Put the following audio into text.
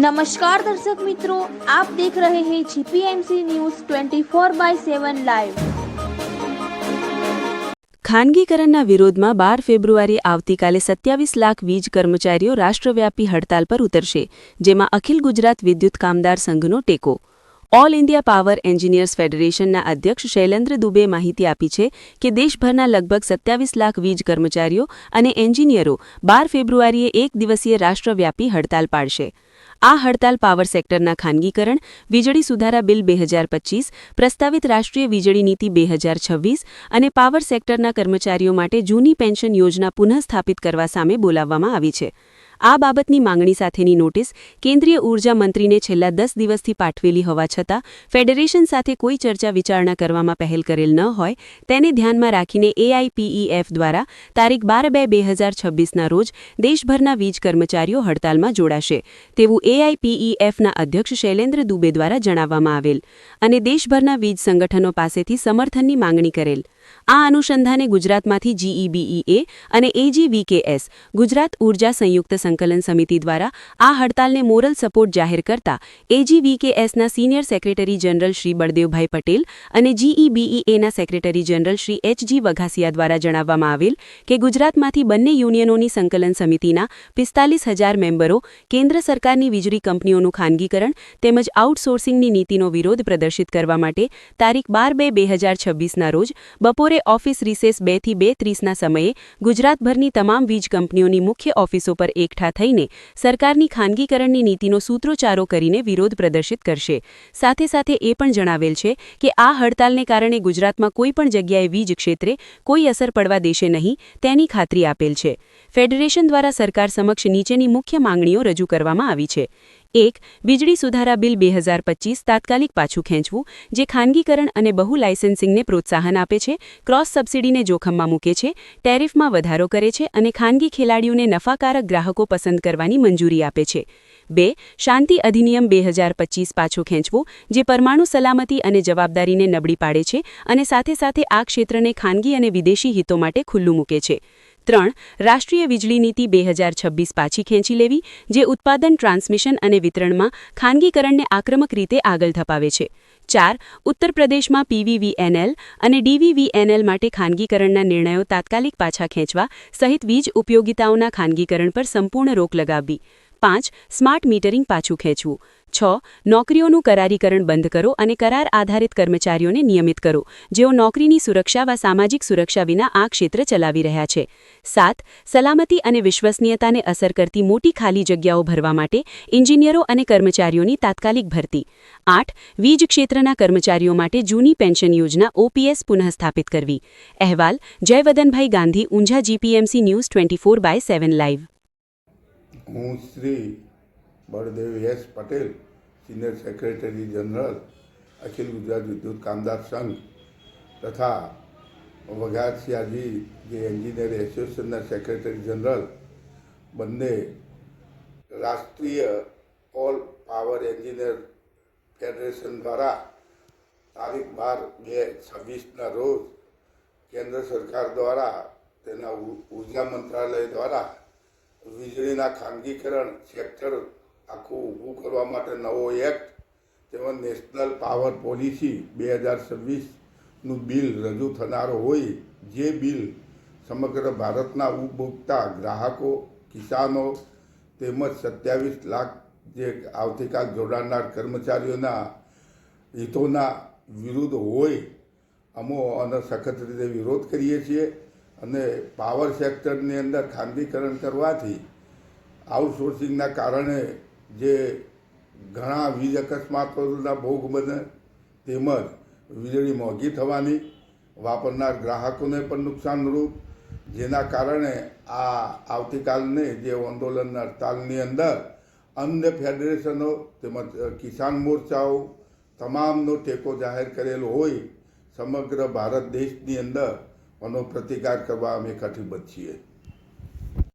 નમસ્કાર દર્શક મિત્રો આપ દેખ રહે હૈ જીપીએમસી ન્યૂઝ 24 બાય 7 લાઈવ ખાનગીકરણના વિરોધમાં બાર ફેબ્રુઆરી આવતીકાલે સત્યાવીસ લાખ વીજ કર્મચારીઓ રાષ્ટ્રવ્યાપી હડતાલ પર ઉતરશે, જેમાં અખિલ ગુજરાત વિદ્યુત કામદાર સંઘનો ટેકો. ઓલ ઇન્ડિયા પાવર એન્જિનિયર્સ ફેડરેશનના અધ્યક્ષ શૈલેન્દ્ર દુબે માહિતી આપી છે કે દેશભરના લગભગ સત્યાવીસ લાખ વીજ કર્મચારીઓ અને એન્જિનિયરો બાર ફેબ્રુઆરીએ એક દિવસીય રાષ્ટ્રવ્યાપી હડતાલ પાડશે. આ હડતાલ પાવર સેક્ટરના ખાનગીકરણ, વીજળી સુધારા બિલ બે હજાર પચીસ, પ્રસ્તાવિત રાષ્ટ્રીય વીજળી નીતિ બે હજાર છવ્વીસ અને પાવર સેક્ટરના કર્મચારીઓ માટે જૂની પેન્શન યોજના પુનઃસ્થાપિત કરવા સામે બોલાવવામાં આવી છે. આ બાબતની માંગણી સાથેની નોટિસ કેન્દ્રીય ઊર્જા મંત્રીને છેલ્લા દસ દિવસથી પાઠવેલી હોવા છતાં ફેડરેશન સાથે કોઈ ચર્ચા વિચારણા કરવામાં પહેલ કરેલ ન હોય તેને ધ્યાનમાં રાખીને એઆઈપીઈએફ દ્વારા તારીખ બાર બે બે હજાર છવ્વીસના રોજ દેશભરના વીજ કર્મચારીઓ હડતાલમાં જોડાશે તેવું એઆઈપીઈએફના અધ્યક્ષ શૈલેન્દ્ર દુબે દ્વારા જણાવવામાં આવેલ અને દેશભરના વીજ સંગઠનો પાસેથી સમર્થનની માંગણી કરેલ. આ અનુસંધાને ગુજરાતમાંથી જીઈબીઈએ અને એજીવીકેએસ ગુજરાત ઊર્જા સંયુક્ત સંકલન સમિતિ દ્વારા આ હડતાલને મોરલ સપોર્ટ જાહેર કરતા એજીવીકેએસના senior secretary general Shri Baldevbhai Patel અને જીઈબીઈએના secretary general Shri HG Vaghasiya દ્વારા જણાવવામાં આવેલ કે ગુજરાતમાંથી બંને યુનિયનોની સંકલન સમિતિના પિસ્તાલીસ હજાર મેમ્બરો કેન્દ્ર સરકારની વીજળી કંપનીઓનું ખાનગીકરણ તેમજ આઉટસોર્સિંગની નીતિનો વિરોધ પ્રદર્શિત કરવા માટે તારીખ બાર બે બે હજાર છવ્વીસના રોજ બપોરે ઓફિસ રિસેસ બેથી બે ત્રીસના સમયે ગુજરાતભરની તમામ વીજ કંપનીઓની મુખ્ય ઓફિસો પર એકઠા થઈને સરકારની ખાનગીકરણની નીતિનો સૂત્રોચ્ચારો કરીને વિરોધ પ્રદર્શિત કરશે. સાથે સાથે એ પણ જણાવેલ છે કે આ હડતાલને કારણે ગુજરાતમાં કોઈ પણ જગ્યાએ વીજ ક્ષેત્રે કોઈ અસર પડવા દેશે નહીં તેની ખાતરી આપેલ છે. ફેડરેશન દ્વારા સરકાર સમક્ષ નીચેની મુખ્ય માંગણીઓ રજૂ કરવામાં આવી છે. એક, વીજળી સુધારા બિલ બે હજાર પચીસ તાત્કાલિક પાછું ખેંચવું, જે ખાનગીકરણ અને બહુ લાયસન્સિંગને પ્રોત્સાહન આપે છે, ક્રોસ સબસિડીને જોખમમાં મૂકે છે, ટેરિફમાં વધારો કરે છે અને ખાનગી ખેલાડીઓને નફાકારક ગ્રાહકો પસંદ કરવાની મંજૂરી આપે છે. બે, શાંતિ અધિનિયમ બે હજાર પચીસ પાછું ખેંચવું, જે પરમાણુ સલામતી અને જવાબદારીને નબળી પાડે છે અને સાથે સાથે આ ક્ષેત્રને ખાનગી અને વિદેશી હિતો માટે ખુલ્લું મૂકે છે. ત્રણ રાષ્ટ્રીય વીજળી નીતિ બે હજાર છવ્વીસ પાછી ખેંચી લેવી, જે ઉત્પાદન, ટ્રાન્સમિશન અને વિતરણમાં ખાનગીકરણને આક્રમક રીતે આગળ ધપાવે છે. ચાર, ઉત્તર પ્રદેશમાં પીવીવીએનએલ અને ડીવીવીએનએલ માટે ખાનગીકરણના નિર્ણયો તાત્કાલિક પાછા ખેંચવા સહિત વીજ ઉપયોગિતાઓના ખાનગીકરણ પર સંપૂર્ણ રોક લગાવવી. પાંચ, સ્માર્ટ મીટરિંગ પાછું ખેંચવું. છ, નોકરીઓનું કરારીકરણ બંધ કરો અને કરાર આધારિત કર્મચારીઓને નિયમિત કરો. જેઓ નોકરીની સુરક્ષા વા સામાજિક સુરક્ષા વિના આ ક્ષેત્ર ચલાવી રહ્યા છે. સાત, સલામતી અને વિશ્વસનીયતાને અસર કરતી મોટી ખાલી જગ્યાઓ ભરવા માટે એન્જિનિયરો અને કર્મચારીઓની તાત્કાલિક ભરતી. આઠ, વીજ ક્ષેત્રના કર્મચારીઓ માટે જૂની પેન્શન યોજના ઓપીએસ પુનઃસ્થાપિત કરવી. અહેવાલ, Jayvadanbhai Gandhi, Unjha GPMC news twenty four by seven live. હું Shri Baldev S Patel senior secretary general Akhil Gujarat Vidyut Kamdar Sangh, તથા વઘાસિયાજી, જે એન્જિનિયર એસોસિએશનના સેક્રેટરી જનરલ બંને રાષ્ટ્રીય ઓલ પાવર એન્જિનિયર ફેડરેશન દ્વારા તારીખ બાર બે છવ્વીસના રોજ કેન્દ્ર સરકાર દ્વારા તેના ઊર્જા મંત્રાલય દ્વારા વીજળીના ખાનગીકરણ સેક્ટર આખું ઊભું કરવા માટે નવો એક્ટ તેમજ નેશનલ પાવર પોલિસી બે હજાર છવ્વીસનું બિલ રજૂ થનારો હોય, જે બિલ સમગ્ર ભારતના ઉપભોક્તા, ગ્રાહકો, કિસાનો તેમજ સત્યાવીસ લાખ જે આવતીકાલ જોડાનાર કર્મચારીઓના હિતોના વિરુદ્ધ હોય, અમો આનો સખત રીતે વિરોધ કરીએ છીએ. અને પાવર સેક્ટરની અંદર ખાનગીકરણ કરવાથી આઉટસોર્સિંગના કારણે જે ઘણા વીજ અકસ્માતોના ભોગ બને તેમજ વીજળી મોંઘી થવાની, વાપરનાર ગ્રાહકોને પણ નુકસાનરૂપ, જેના કારણે આ આવતીકાલને જે આંદોલન હડતાલની અંદર અન્ય ફેડરેશનો તેમજ કિસાન મોરચાઓ તમામનો ટેકો જાહેર કરેલો હોય, સમગ્ર ભારત દેશની અંદર પ્રતિકાર કરવા અમે કટિબદ્ધ છીએ.